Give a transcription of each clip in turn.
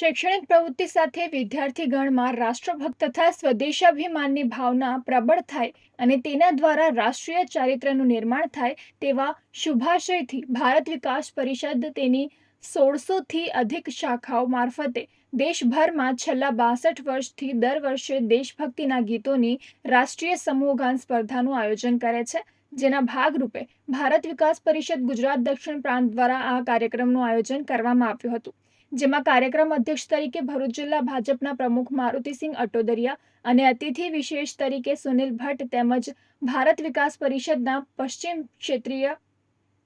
શૈક્ષણિક પ્રવૃત્તિ સાથે વિદ્યાર્થીગણમાં રાષ્ટ્રભક્ત તથા સ્વદેશાભિમાનની ભાવના પ્રબળ થાય અને તેના દ્વારા રાષ્ટ્રીય ચારિત્રનું નિર્માણ થાય તેવા શુભાશયથી ભારત વિકાસ પરિષદ તેની સોળસોથી અધિક શાખાઓ મારફતે દેશભરમાં છેલ્લા બાસઠ વર્ષથી દર વર્ષે દેશભક્તિના ગીતોની રાષ્ટ્રીય સમૂહગાન સ્પર્ધાનું આયોજન કરે છે. જેના ભાગરૂપે ભારત વિકાસ પરિષદ ગુજરાત દક્ષિણ પ્રાંત દ્વારા આ કાર્યક્રમનું આયોજન કરવામાં આવ્યું હતું. જેમાં કાર્યક્રમ અધ્યક્ષ તરીકે ભરૂચ જિલ્લા ભાજપના પ્રમુખ મારુતિસિંહ અટોદરિયા અને અતિથિ વિશેષ તરીકે સુનિલ ભટ્ટ તેમજ ભારત વિકાસ પરિષદના પશ્ચિમ ક્ષેત્રીય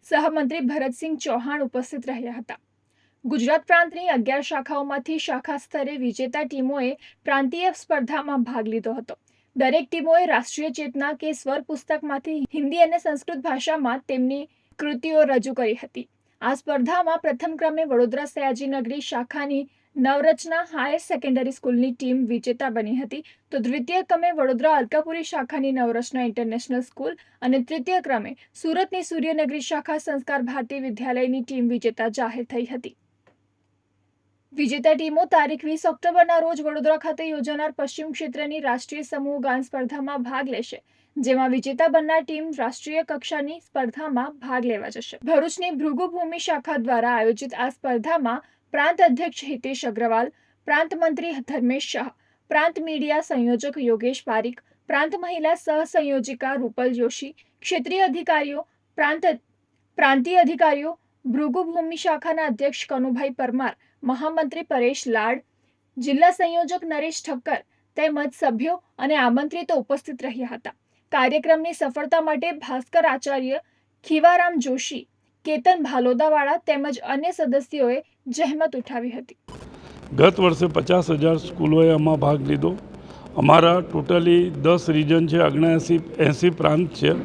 સહમંત્રી ભરતસિંહ ચૌહાણ ઉપસ્થિત રહ્યા હતા. ગુજરાત પ્રાંતની અગિયાર શાખાઓમાંથી શાખા સ્તરે વિજેતા ટીમોએ પ્રાંતીય સ્પર્ધામાં ભાગ લીધો હતો. દરેક ટીમોએ રાષ્ટ્રીય ચેતના કે સ્વર પુસ્તકમાંથી હિન્દી અને સંસ્કૃત ભાષામાં તેમની કૃતિઓ રજૂ કરી હતી. આ સ્પર્ધામાં પ્રથમ ક્રમે વડોદરા સયાજીનગરી શાખાની નવરચના હાયર સેકન્ડરી સ્કૂલની ટીમ વિજેતા બની હતી. તો દ્વિતીય ક્રમે વડોદરા અલકાપુરી શાખાની નવરચના ઇન્ટરનેશનલ સ્કૂલ અને તૃતીય ક્રમે સુરતની સૂર્યનગરી શાખા સંસ્કાર ભારતી વિદ્યાલયની ટીમ વિજેતા જાહેર થઈ હતી. વિજેતા ટીમો તારીખ વીસ ઓક્ટોબરના રોજ વડોદરા ખાતે યોજાનાર પશ્ચિમ ક્ષેત્રની રાષ્ટ્રીય સમૂહ ગાન સ્પર્ધામાં ભાગ લેશે, જેમાં વિજેતા બનનાર ટીમ રાષ્ટ્રીય કક્ષાની સ્પર્ધામાં ભાગ લેવા જશે. ભરૂચની ભૃગુભૂમિ શાખા દ્વારા આયોજિત આ સ્પર્ધામાં પ્રાંત અધ્યક્ષ હિતેશ અગ્રવાલ, પ્રાંત મંત્રી ધર્મેશ શાહ, પ્રાંત મીડિયા સંયોજક યોગેશ પારીખ, પ્રાંત મહિલા સહસંયોજિકા રૂપલ જોશી, ક્ષેત્રીય અધિકારીઓ, પ્રાંત પ્રાંતીય અધિકારીઓ ભૃગુભૂમિ શાખાના અધ્યક્ષ કનુભાઈ પરમાર, મહામંત્રી પરેશ લાડ, જિલ્લા સંયોજક નરેશ ઠક્કર તેમજ સભ્યો અને આમંત્રિતો ઉપસ્થિત રહ્યા હતા. કાર્યક્રમની સફળતા માટે ભાસ્કર આચાર્ય, ખીવારામ જોશી, કેતન ભાલોદાવાળા તેમજ અન્ય સદસ્યોએ જહેમત ઉઠાવી હતી. ગત વર્ષે પચાસ હજાર સ્કૂલોએ આમાં ભાગ લીધો. અમારા ટોટલી દસ રિજન છે અગ્નાએંસી એંસી પ્રાંત છે.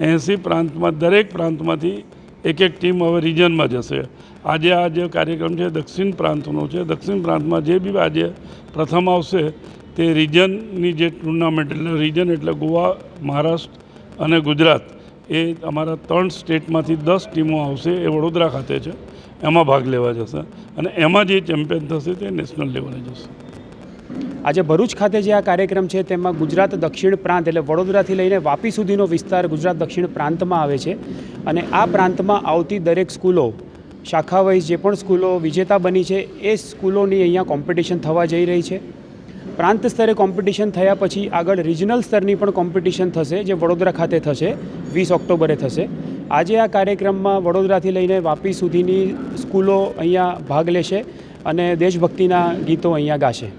એંસી પ્રાંતમાં દરેક પ્રાંતમાંથી એક એક ટીમ હવે રિજનમાં જશે. આજે આ જે કાર્યક્રમ છે, દક્ષિણ પ્રાંતનો છે, દક્ષિણ પ્રાંતમાં જે બી આજે પ્રથમ આવશે, તે રિજનની જે ટુર્નામેન્ટ એટલે રિજન એટલે ગોવા, મહારાષ્ટ્ર અને ગુજરાત, એ અમારા ત્રણ સ્ટેટમાંથી દસ ટીમો આવશે એ વડોદરા ખાતે છે. એમાં ભાગ લેવા જશે અને એમાં જે ચેમ્પિયન થશે તે નેશનલ લેવલે જશે. આજે ભરૂચ ખાતે જે આ કાર્યક્રમ છે તેમાં ગુજરાત દક્ષિણ પ્રાંત એટલે વડોદરાથી લઈને વાપી સુધીનો વિસ્તાર ગુજરાત દક્ષિણ પ્રાંતમાં આવે છે અને આ પ્રાંતમાં આવતી દરેક સ્કૂલો શાખા જે પણ સ્કૂલો વિજેતા બની છે એ સ્કૂલોની અહીંયા કોમ્પિટિશન થવા જઈ રહી છે. પ્રાંત સ્તરે કોમ્પિટિશન થયા પછી આગળ રિજનલ સ્તરની પણ કોમ્પિટિશન થશે જે વડોદરા ખાતે થશે, વીસ ઓક્ટોબરે થશે. આજે આ કાર્યક્રમમાં વડોદરાથી લઈને વાપી સુધીની સ્કૂલો અહીંયા ભાગ લેશે અને દેશભક્તિના ગીતો અહીંયા ગાશે.